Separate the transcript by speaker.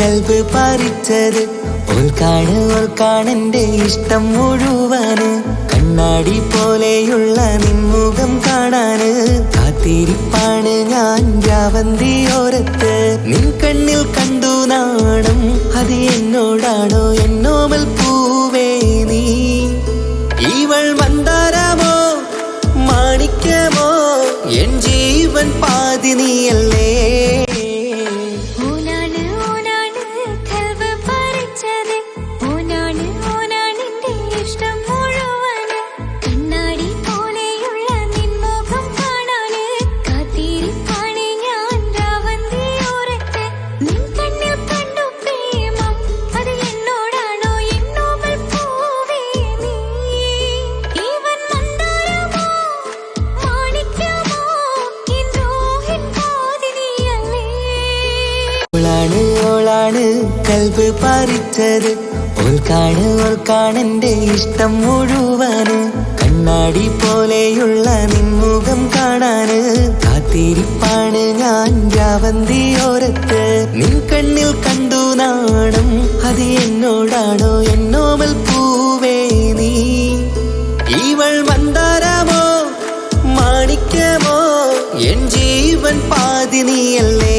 Speaker 1: കൽബ് പറിച്ചത്. ഓൽക്കാണ് ഓൽക്കാണെന്റെ ഇഷ്ടം മുഴുവൻ. കണ്ണാടി പോലെയുള്ള നിൻമുഖം കാണാന് കാത്തിരിപ്പാണ് ഞാൻ രാവന്തിയോരത്ത് നിൻ കണ്ണിൽ കണ്ടു നാണം അത് എന്നോടാണോ? എന്നോമൽ പൂവേ നീ. ഇവൾ മന്ദാരമോ? മാണിക്യമോ? എൻ ജീവൻ പാതി നീയല്ലേ. കൽബ് പറിച്ചത്. ഓൾക്കാണ് ഓൾക്കാണെന്റെ ഇഷ്ടം മുഴുവൻ. കണ്ണാടി പോലെയുള്ള നിൻമുഖം കാണാന് കാത്തിരിപ്പാണ് ഞാൻ രാവന്തിയോരത്ത് നിൻ കണ്ണിൽ കണ്ടു നാണം അത് എന്നോടാണോ? എന്നോമൽ പൂവേ നീ. ഇവൾ മന്ദാരമോ മാണിക്യമോ എൻ ജീവൻ പാതി നീയല്ലേ